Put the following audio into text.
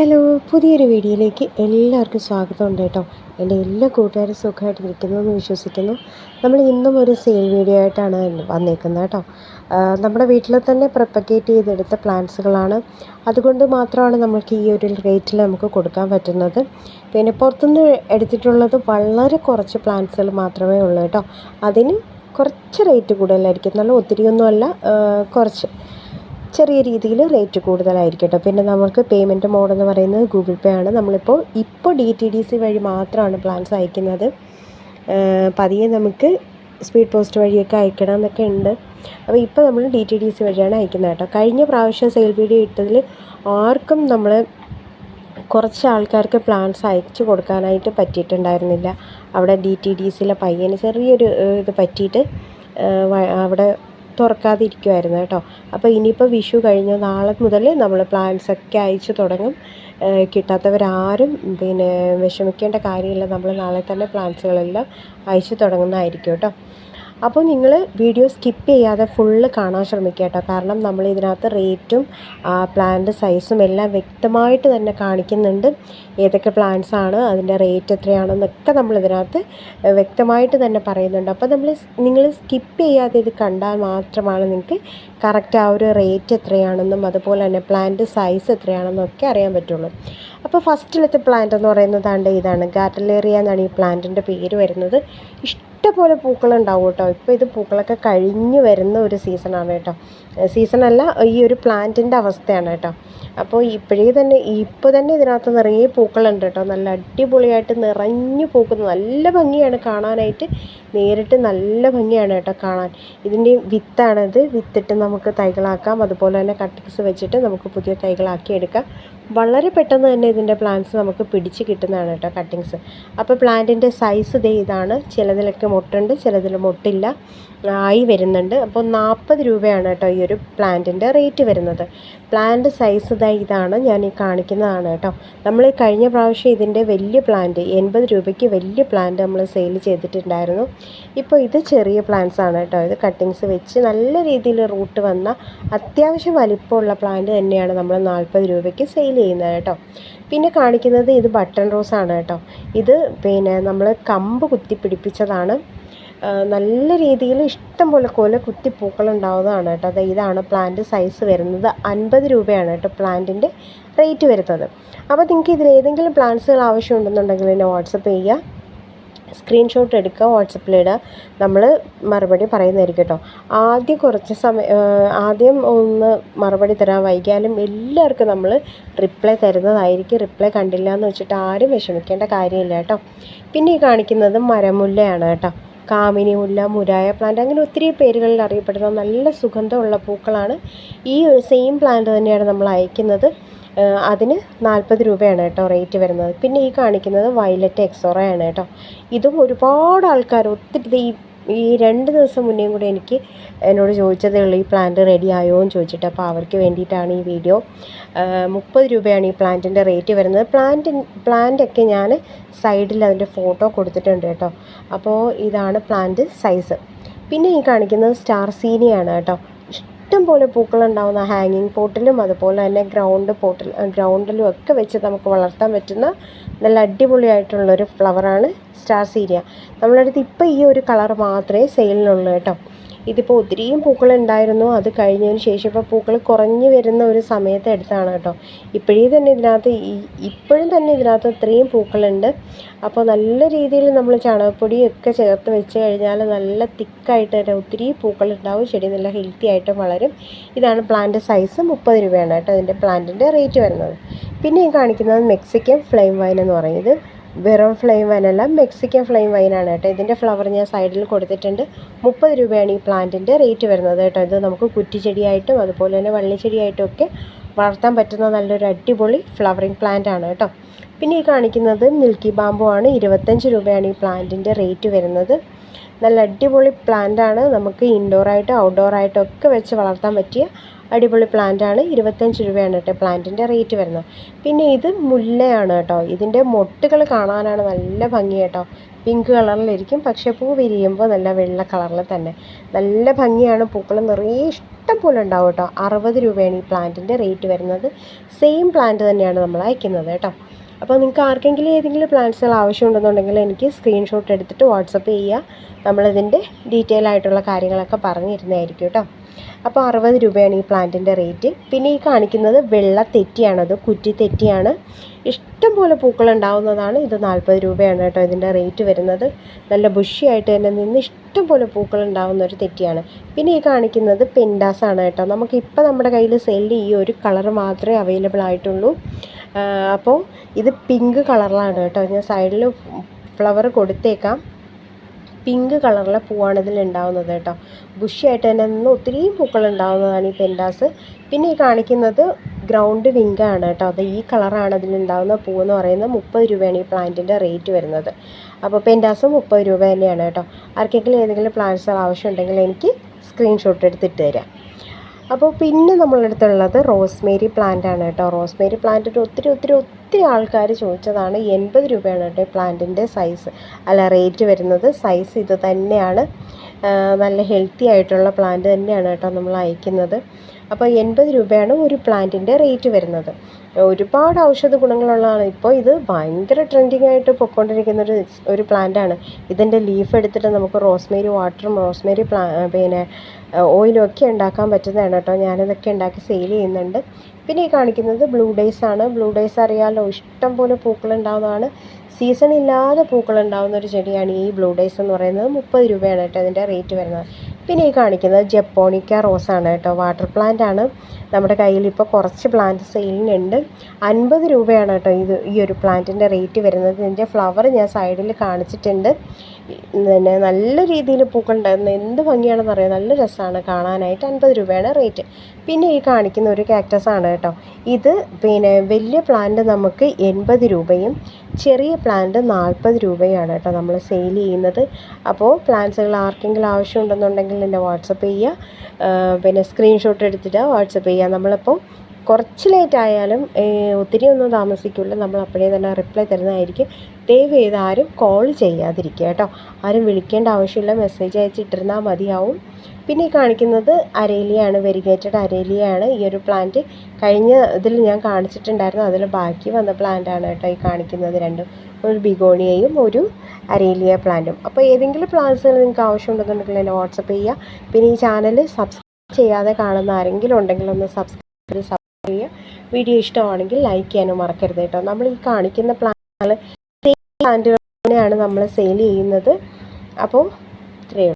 Hello പുതിയൊരു വീഡിയോയിലേക്ക് എല്ലാവർക്കും സ്വാഗതം ഉണ്ട് കേട്ടോ. എന്റെ എല്ലാ കൂട്ടുകാരും സുഖമായിട്ട് ഇരിക്കുന്നു എന്ന് വിശ്വസിക്കുന്നു. നമ്മൾ ഇന്നും ഒരു സെയിൽ വീഡിയോ ആയിട്ടാണ് വന്നേക്കുന്നത് കേട്ടോ. നമ്മുടെ വീട്ടിൽ തന്നെ പ്രൊപ്പഗേറ്റ് ചെയ്തെടുത്ത പ്ലാന്റ്സുകളാണ് അതുകൊണ്ട് മാത്രമാണ് നമുക്ക് ഈ ഒരു റേറ്റിൽ നമുക്ക് കൊടുക്കാൻ പറ്റുന്നത്. പിന്നെ പുറത്തുനിന്ന് എടുത്തിട്ടുള്ളത് വളരെ കുറച്ച് പ്ലാന്റ്സുകൾ മാത്രമേ ഉള്ളൂ കേട്ടോ. അതിന് കുറച്ച് റേറ്റ് കൂടുതലായിരിക്കും. നല്ല ഒത്തിരിയൊന്നുമല്ല കുറച്ച്. ചെറിയ രീതിയിൽ റേറ്റ് കൂടുതലായിരിക്കും കേട്ടോ പിന്നെ നമുക്ക് പേയ്മെന്റ് മോഡ് എന്ന് പറയുന്നത് ഗൂഗിൾ പേ ആണ്. നമ്മളിപ്പോൾ ഇപ്പോൾ ഡി ടി ഡി സി വഴി മാത്രമാണ് പ്ലാൻസ് അയക്കുന്നത്. പതിയെ നമുക്ക് സ്പീഡ് പോസ്റ്റ് വഴിയൊക്കെ അയക്കണം എന്നൊക്കെ ഉണ്ട്. അപ്പോൾ ഇപ്പോൾ നമ്മൾ ഡി ടി ഡി സി വഴിയാണ് അയക്കുന്നത് കേട്ടോ. കഴിഞ്ഞ പ്രാവശ്യം സെയിൽ വീഡിയോ ഇട്ടതിൽ ആർക്കും നമ്മൾ കുറച്ച് ആൾക്കാർക്ക് പ്ലാൻസ് അയച്ചു കൊടുക്കാനായിട്ട് പറ്റിയിട്ടുണ്ടായിരുന്നില്ല. അവിടെ ഡി ടി ഡി സിയിലെ പയ്യന് ചെറിയൊരു ഇത് പറ്റിയിട്ട് അവിടെ തുറക്കാതെ ഇരിക്കുമായിരുന്നു കേട്ടോ. അപ്പോൾ ഇനിയിപ്പോൾ വിഷു കഴിഞ്ഞ നാളെ മുതൽ നമ്മൾ പ്ലാൻസൊക്കെ അയച്ചു തുടങ്ങും. കിട്ടാത്തവരാരും പിന്നെ വിഷമിക്കേണ്ട കാര്യമില്ല. നമ്മൾ നാളെ തന്നെ പ്ലാൻസുകളെല്ലാം അയച്ചു തുടങ്ങുന്നതായിരിക്കും കേട്ടോ. അപ്പോൾ നിങ്ങൾ വീഡിയോ സ്കിപ്പ് ചെയ്യാതെ ഫുള്ള് കാണാൻ ശ്രമിക്കുക കേട്ടോ. കാരണം നമ്മൾ ഇതിനകത്ത് റേറ്റും പ്ലാന്റ് സൈസും എല്ലാം വ്യക്തമായിട്ട് തന്നെ കാണിക്കുന്നുണ്ട്. ഏതൊക്കെ പ്ലാന്റ്സ് ആണ് അതിന്റെ റേറ്റ് എത്രയാണെന്നൊക്കെ നമ്മൾ ഇതിനകത്ത് വ്യക്തമായിട്ട് തന്നെ പറയുന്നുണ്ട്. അപ്പോൾ നമ്മൾ നിങ്ങൾ സ്കിപ്പ് ചെയ്യാതെ ഇത് കണ്ടാൽ മാത്രമാണ് നിങ്ങൾക്ക് കറക്റ്റ് ആ ഒരു റേറ്റ് എത്രയാണെന്നും അതുപോലെ തന്നെ പ്ലാന്റ് സൈസ് എത്രയാണെന്നൊക്കെ അറിയാൻ പറ്റുള്ളൂ. അപ്പോൾ ഫസ്റ്റിലത്തെ പ്ലാന്റ് എന്ന് പറയുന്നതാണ്ട് ഇതാണ്. ഗാറ്റലേറിയ എന്നാണ് ഈ പ്ലാന്റിന്റെ പേര് വരുന്നത്. ഇഷ്ടപോലെ പൂക്കളുണ്ടാവും കേട്ടോ. ഇപ്പോൾ ഇത് പൂക്കളൊക്കെ കഴിഞ്ഞു വരുന്ന ഒരു സീസണാണ് കേട്ടോ. സീസണല്ല ഈ ഒരു പ്ലാന്റിന്റെ അവസ്ഥയാണ് കേട്ടോ. അപ്പോൾ ഇപ്പോഴേ തന്നെ ഇപ്പോൾ തന്നെ ഇതിനകത്ത് നിറയെ പൂക്കളുണ്ട് കേട്ടോ. നല്ല അടിപൊളിയായിട്ട് നിറഞ്ഞു പൂക്കുന്നു. നല്ല ഭംഗിയാണ് കാണാനായിട്ട്. നേരിട്ട് നല്ല ഭംഗിയാണ് കേട്ടോ കാണാൻ. ഇതിന്റെ വിത്താണിത്. വിത്തിട്ട് നമുക്ക് തൈകളാക്കാം. അതുപോലെ തന്നെ കട്ടിങ്സ് വെച്ചിട്ട് നമുക്ക് പുതിയ തൈകളാക്കി എടുക്കാം. വളരെ പെട്ടെന്ന് തന്നെ ഇതിന്റെ പ്ലാന്റ്സ് നമുക്ക് പിടിച്ച് കിട്ടുന്നതാണ് കേട്ടോ കട്ടിങ്സ്. അപ്പോൾ പ്ലാന്റിന്റെ സൈസ് ഇതേ ഇതാണ്. ചിലതിലൊക്കെ മുട്ടുണ്ട് ചിലതിൽ മൊട്ടില്ല. ആയി വരുന്നുണ്ട്. അപ്പോൾ നാൽപ്പത് രൂപയാണ് കേട്ടോ ഈ ഒരു പ്ലാന്റിന്റെ റേറ്റ് വരുന്നത്. പ്ലാന്റ് സൈസ് ഇതാ ഇതാണ് ഞാൻ ഈ കാണിക്കുന്നതാണ് കേട്ടോ. നമ്മൾ കഴിഞ്ഞ പ്രാവശ്യം ഇതിന്റെ വലിയ പ്ലാന്റ് എൺപത് രൂപയ്ക്ക് വലിയ പ്ലാന്റ് നമ്മൾ സെയിൽ ചെയ്തിട്ടുണ്ടായിരുന്നു. ഇപ്പോൾ ഇത് ചെറിയ പ്ലാന്റ്സ് ആണ് കേട്ടോ. ഇത് കട്ടിങ്സ് വെച്ച് നല്ല രീതിയിൽ റൂട്ട് വന്ന അത്യാവശ്യം വലിപ്പമുള്ള പ്ലാന്റ് തന്നെയാണ് നമ്മൾ നാൽപ്പത് രൂപയ്ക്ക് സെയിൽ ചെയ്യുന്നത് കേട്ടോ. പിന്നെ കാണിക്കുന്നത് ഇത് ബട്ടൺ റോസ് ആണ് കേട്ടോ. ഇത് പിന്നെ നമ്മൾ കമ്പ് കുത്തി പിടിപ്പിച്ചതാണ് നല്ല രീതിയിൽ ഇഷ്ടം പോലെ കൊല കുത്തി പൂക്കളുണ്ടാവുന്നതാണ് കേട്ടോ. അത് ഇതാണ് പ്ലാന്റ് സൈസ് വരുന്നത്. അൻപത് രൂപയാണ് കേട്ടോ പ്ലാന്റിന്റെ റേറ്റ് വരുന്നത്. അപ്പോൾ നിങ്ങൾക്ക് ഇതിൽ ഏതെങ്കിലും പ്ലാന്റ്സുകൾ ആവശ്യമുണ്ടെന്നുണ്ടെങ്കിൽ എന്നെ വാട്സപ്പ് ചെയ്യുക. സ്ക്രീൻഷോട്ട് എടുക്കുക വാട്സപ്പിലിടുക നമ്മൾ മറുപടി പറയുന്നതായിരിക്കും കേട്ടോ. ആദ്യം കുറച്ച് സമയം ആദ്യം ഒന്ന് മറുപടി തരാൻ വൈകിയാലും എല്ലാവർക്കും നമ്മൾ റിപ്ലൈ തരുന്നതായിരിക്കും. റിപ്ലൈ കണ്ടില്ല എന്ന് വെച്ചിട്ട് ആരും വിഷമിക്കേണ്ട കാര്യമില്ല കേട്ടോ. പിന്നെ ഈ കാണിക്കുന്നത് മരമുല്ലയാണ് കേട്ടോ. കാമിനി മുല്ല മുരായ പ്ലാന്റ് അങ്ങനെ ഒത്തിരി പേരുകളിൽ അറിയപ്പെടുന്ന നല്ല സുഗന്ധമുള്ള പൂക്കളാണ് ഈ ഒരു സെയിം പ്ലാന്റ് തന്നെയാണ് നമ്മൾ അയക്കുന്നത്. അതിന് നാൽപ്പത് രൂപയാണ് കേട്ടോ റേറ്റ് വരുന്നത്. പിന്നെ ഈ കാണിക്കുന്നത് വയലറ്റ് എക്സോറയാണ് കേട്ടോ. ഇതും ഒരുപാട് ആൾക്കാർ ഒത്തിരി ഈ ഈ രണ്ട് ദിവസം മുന്നേയും കൂടെ എനിക്ക് എന്നോട് ചോദിച്ചതേ ഉള്ളൂ ഈ പ്ലാന്റ് റെഡി ആയോ എന്ന് ചോദിച്ചിട്ട് അപ്പോൾ അവർക്ക് വേണ്ടിയിട്ടാണ് ഈ വീഡിയോ മുപ്പത് രൂപയാണ് ഈ പ്ലാന്റിന്റെ റേറ്റ് വരുന്നത്. പ്ലാന്റ് പ്ലാന്റൊക്കെ ഞാൻ സൈഡിൽ അതിന്റെ ഫോട്ടോ കൊടുത്തിട്ടുണ്ട് കേട്ടോ. അപ്പോൾ ഇതാണ് പ്ലാന്റ് സൈസ് പിന്നെ ഈ കാണിക്കുന്നത് സ്റ്റാർ സീനിയാണ് കേട്ടോ. ഇഷ്ടം പോലെ പൂക്കളുണ്ടാവുന്ന ഹാങ്ങിങ് പോട്ടിലും അതുപോലെ തന്നെ ഗ്രൗണ്ട് പോട്ടിൽ ഗ്രൗണ്ടിലും ഒക്കെ വെച്ച് നമുക്ക് വളർത്താൻ പറ്റുന്ന നല്ല അടിപൊളിയായിട്ടുള്ളൊരു ഫ്ലവറാണ് സ്റ്റാർ സീരിയ നമ്മളടുത്ത് ഇപ്പോൾ ഈ ഒരു കളർ മാത്രമേ സെയിലിനുള്ളൂ കേട്ടോ. ഇതിപ്പോൾ ഒത്തിരിയും പൂക്കൾ ഉണ്ടായിരുന്നു. അത് കഴിഞ്ഞതിന് ശേഷം ഇപ്പോൾ പൂക്കൾ കുറഞ്ഞു വരുന്ന ഒരു സമയത്ത് എടുത്താണ് കേട്ടോ. ഇപ്പോഴേ തന്നെ ഇതിനകത്ത് ഈ ഇപ്പോഴും തന്നെ ഇതിനകത്ത് ഇത്രയും പൂക്കളുണ്ട്. അപ്പോൾ നല്ല രീതിയിൽ നമ്മൾ ചാണകപ്പൊടിയൊക്കെ ചേർത്ത് വെച്ച് കഴിഞ്ഞാൽ നല്ല തിക്കായിട്ട് തന്നെ ഒത്തിരി പൂക്കളുണ്ടാവും. ചെടി നല്ല ഹെൽത്തി ആയിട്ട് വളരും. ഇതാണ് പ്ലാന്റ് സൈസ് മുപ്പത് രൂപയാണ് കേട്ടോ. ഇതിന്റെ പ്ലാന്റിന്റെ റേറ്റ് വരുന്നത്. പിന്നെ ഈ കാണിക്കുന്നത് മെക്സിക്കൻ ഫ്ലെയിം വൈൻ എന്ന് പറയുന്നത്. വെറും ഫ്ലെയിം വൈനല്ല മെക്സിക്കൻ ഫ്ലെയിം വൈനാണ് കേട്ടോ. ഇതിന്റെ ഫ്ലവർ ഞാൻ സൈഡിൽ കൊടുത്തിട്ടുണ്ട്. മുപ്പത് രൂപയാണ് ഈ പ്ലാന്റിന്റെ റേറ്റ് വരുന്നത് കേട്ടോ. ഇത് നമുക്ക് കുറ്റിച്ചെടിയായിട്ടും അതുപോലെ തന്നെ വള്ളിച്ചെടിയായിട്ടും ഒക്കെ വളർത്താൻ പറ്റുന്ന നല്ലൊരു അടിപൊളി ഫ്ലവറിങ് പ്ലാന്റ് ആണ് കേട്ടോ. പിന്നെ ഈ കാണിക്കുന്നത് മിൽക്കി ബാമ്പു ആണ്. ഇരുപത്തഞ്ച് രൂപയാണ് ഈ പ്ലാന്റിന്റെ റേറ്റ് വരുന്നത്. നല്ല അടിപൊളി പ്ലാന്റ് ആണ്. നമുക്ക് ഇൻഡോറായിട്ടും ഔട്ട്ഡോറായിട്ടും ഒക്കെ വെച്ച് വളർത്താൻ പറ്റിയ അടിപൊളി പ്ലാന്റാണ് ഇരുപത്തഞ്ച് രൂപയാണ് കേട്ടോ പ്ലാന്റിന്റെ റേറ്റ് വരുന്നത്. പിന്നെ ഇത് മുല്ലയാണ് കേട്ടോ. ഇതിന്റെ മൊട്ടുകൾ കാണാനാണ് നല്ല ഭംഗി കേട്ടോ. പിങ്ക് കളറിലിരിക്കും പക്ഷേ പൂ വിരിയുമ്പോൾ നല്ല വെള്ള കളറിൽ തന്നെ. നല്ല ഭംഗിയാണ്. പൂക്കൾ നിറയെ ഇഷ്ടം പോലെ ഉണ്ടാവും കേട്ടോ. അറുപത് രൂപയാണ് ഈ പ്ലാന്റിന്റെ റേറ്റ് വരുന്നത്. സെയിം പ്ലാന്റ് തന്നെയാണ് നമ്മൾ അയക്കുന്നത് കേട്ടോ. അപ്പോൾ നിങ്ങൾക്ക് ആർക്കെങ്കിലും ഏതെങ്കിലും പ്ലാൻസുകൾ ആവശ്യമുണ്ടെന്നുണ്ടെങ്കിൽ എനിക്ക് സ്ക്രീൻഷോട്ട് എടുത്തിട്ട് വാട്സപ്പ് ചെയ്യുക. നമ്മളിതിന്റെ ഡീറ്റെയിൽ ആയിട്ടുള്ള കാര്യങ്ങളൊക്കെ പറഞ്ഞു തരുന്നതായിരിക്കും കേട്ടോ. അപ്പോൾ അറുപത് രൂപയാണ് ഈ പ്ലാന്റിന്റെ റേറ്റ് പിന്നെ ഈ കാണിക്കുന്നത് വെള്ള തെറ്റിയാണ്. അത് കുറ്റി തെറ്റിയാണ്. ഇഷ്ടം പോലെ പൂക്കൾ ഉണ്ടാവുന്നതാണ്. ഇത് നാൽപ്പത് രൂപയാണ് കേട്ടോ ഇതിന്റെ റേറ്റ് വരുന്നത്. നല്ല ബുഷിയായിട്ട് തന്നെ നിന്ന് ഇഷ്ടം പോലെ പൂക്കൾ ഉണ്ടാവുന്ന ഒരു തെറ്റിയാണ്. പിന്നെ ഈ കാണിക്കുന്നത് പെൻഡാസാണ് കേട്ടോ. നമുക്കിപ്പോൾ നമ്മുടെ കയ്യിൽ സെല്ല് ഈ ഒരു കളർ മാത്രമേ അവൈലബിൾ ആയിട്ടുള്ളൂ. അപ്പോൾ ഇത് പിങ്ക് കളറിലാണ് കേട്ടോ. ഞാൻ സൈഡിൽ ഫ്ലവർ കൊടുത്തേക്കാം. പിങ്ക് കളറിലെ പൂവാണ് ഇതിൽ ഉണ്ടാവുന്നത് കേട്ടോ. ബുഷിയായിട്ട് തന്നെ നിന്ന് ഒത്തിരി പൂക്കൾ ഉണ്ടാവുന്നതാണ് ഈ പെൻഡാസ് പിന്നെ ഈ കാണിക്കുന്നത് ഗ്രൗണ്ട് വിങ്കാണ് കേട്ടോ. അത് ഈ കളറാണ് അതിലുണ്ടാകുന്ന പൂവെന്ന് പറയുന്നത് മുപ്പത് രൂപയാണ് ഈ പ്ലാന്റിന്റെ റേറ്റ് വരുന്നത്. അപ്പോൾ പെൻഡാസ് മുപ്പത് രൂപ തന്നെയാണ് കേട്ടോ. ആർക്കെങ്കിലും ഏതെങ്കിലും പ്ലാന്റ്സ് ആവശ്യമുണ്ടെങ്കിൽ എനിക്ക് സ്ക്രീൻഷോട്ട് എടുത്തിട്ട് തരാം. അപ്പോൾ പിന്നെ നമ്മളടുത്തുള്ളത് റോസ്മേരി പ്ലാന്റ് ആണ് കേട്ടോ. റോസ്മേരി പ്ലാന്റിന്റെ ഒത്തിരി ഒത്തിരി ഒത്തിരി ആൾക്കാർ ചോദിച്ചതാണ് എൺപത് രൂപയാണ് കേട്ടോ പ്ലാന്റിന്റെ സൈസ് അല്ല റേറ്റ് വരുന്നത്. സൈസ് ഇത് തന്നെയാണ്. നല്ല ഹെൽത്തി ആയിട്ടുള്ള പ്ലാന്റ് തന്നെയാണ് കേട്ടോ നമ്മൾ അയക്കുന്നത്. അപ്പോൾ എൺപത് രൂപയാണ് ഒരു പ്ലാന്റിന്റെ റേറ്റ് വരുന്നത്. ഒരുപാട് ഔഷധ ഗുണങ്ങളുള്ളതാണ്. ഇപ്പോൾ ഇത് ഭയങ്കര ട്രെൻഡിങ് ആയിട്ട് പൊയ്ക്കൊണ്ടിരിക്കുന്ന ഒരു ഒരു പ്ലാന്റാണ് ഇതിന്റെ ലീഫ് എടുത്തിട്ട് നമുക്ക് റോസ്മേരി വാട്ടറും റോസ്മേരി പ്ലാ പിന്നെ ഓയിലും ഒക്കെ ഉണ്ടാക്കാൻ പറ്റുന്നതാണ് കേട്ടോ. ഞാനിതൊക്കെ ഉണ്ടാക്കി സെയിൽ ചെയ്യുന്നുണ്ട്. പിന്നെ ഈ കാണിക്കുന്നത് ബ്ലൂ ഡേയ്സ് ആണ്. ബ്ലൂ ഡേയ്സ് അറിയാമല്ലോ ഇഷ്ടം പോലെ പൂക്കൾ ഉണ്ടാകുന്നതാണ് സീസൺ ഇല്ലാതെ പൂക്കൾ ഉണ്ടാകുന്ന ഒരു ചെടിയാണ് ഈ ബ്ലൂ ഡേയ്സ് എന്ന് പറയുന്നത്. മുപ്പത് രൂപയാണ് കേട്ടോ ഇതിന്റെ റേറ്റ് വരുന്നത്. പിന്നെ ഈ കാണിക്കുന്നത് ജപ്പോണിക്ക റോസാണ് കേട്ടോ. വാട്ടർ പ്ലാന്റ് ആണ്. നമ്മുടെ കയ്യിൽ ഇപ്പോൾ കുറച്ച് പ്ലാന്റ് സെയിലിനുണ്ട്. അൻപത് രൂപയാണ് കേട്ടോ ഇത് ഈ ഒരു പ്ലാന്റിന്റെ റേറ്റ് വരുന്നത്. ഇതിന്റെ ഫ്ലവർ ഞാൻ സൈഡിൽ കാണിച്ചിട്ടുണ്ട്. പിന്നെ നല്ല രീതിയിൽ പൂക്കളുണ്ടായിരുന്നു. എന്ത് ഭംഗിയാണെന്ന് അറിയാം. നല്ല രസമാണ് കാണാനായിട്ട് അൻപത് രൂപയാണ് റേറ്റ്. പിന്നെ ഈ കാണിക്കുന്ന ഒരു കാക്ടസ് ആണ് കേട്ടോ. ഇത് പിന്നെ വലിയ പ്ലാന്റ് നമുക്ക് എൺപത് രൂപയും ചെറിയ പ്ലാന്റ് നാൽപ്പത് രൂപയാണ് കേട്ടോ നമ്മൾ സെയിൽ ചെയ്യുന്നത്. അപ്പോൾ പ്ലാന്റ്സുകൾ ആർക്കെങ്കിലും ആവശ്യമുണ്ടെന്നുണ്ടെങ്കിൽ എന്റെ വാട്സപ്പ് ചെയ്യുക. പിന്നെ സ്ക്രീൻഷോട്ട് എടുത്തിട്ട് വാട്സപ്പ് ചെയ്യുക. നമ്മളിപ്പോൾ കുറച്ച് ലേറ്റ് ആയാലും ഒത്തിരി ഒന്നും താമസിക്കില്ല നമ്മൾ അപ്പോഴേ തന്നെ റിപ്ലൈ തരുന്നതായിരിക്കും. ദയവ് ചെയ്ത് ആരും കോൾ ചെയ്യാതിരിക്കുക കേട്ടോ. ആരും വിളിക്കേണ്ട ആവശ്യമില്ല. മെസ്സേജ് അയച്ചിട്ടിരുന്നാൽ മതിയാവും. പിന്നെ കാണിക്കുന്നത് അരേലിയാണ്. വെരിഗേറ്റഡ് അരേലിയാണ് ഈ ഒരു പ്ലാന്റ് കഴിഞ്ഞ ഇതിൽ ഞാൻ കാണിച്ചിട്ടുണ്ടായിരുന്നു. അതിൽ ബാക്കി വന്ന പ്ലാന്റാണ് കേട്ടോ ഈ കാണിക്കുന്നത് രണ്ടും. ഒരു ബിഗോണിയയും ഒരു അരേലിയ പ്ലാന്റും അപ്പോൾ ഏതെങ്കിലും പ്ലാന്റ്സുകൾ നിങ്ങൾക്ക് ആവശ്യമുണ്ടെന്നുണ്ടെങ്കിൽ എന്നെ വാട്സപ്പ് ചെയ്യുക. പിന്നെ ഈ ചാനൽ സബ്സ്ക്രൈബ് ചെയ്യാതെ കാണുന്ന ആരെങ്കിലും ഉണ്ടെങ്കിൽ ഒന്ന് സബ്സ്ക്രൈബ് ചെയ്യുക വീഡിയോ ഇഷ്ടമാണെങ്കിൽ ലൈക്ക് ചെയ്യാനും മറക്കരുത് കേട്ടോ. നമ്മൾ ഈ കാണിക്കുന്ന പ്ലാന്റുകൾ പ്ലാന്റുകൾ തന്നെയാണ് നമ്മൾ സെയിൽ ചെയ്യുന്നത്. അപ്പോൾ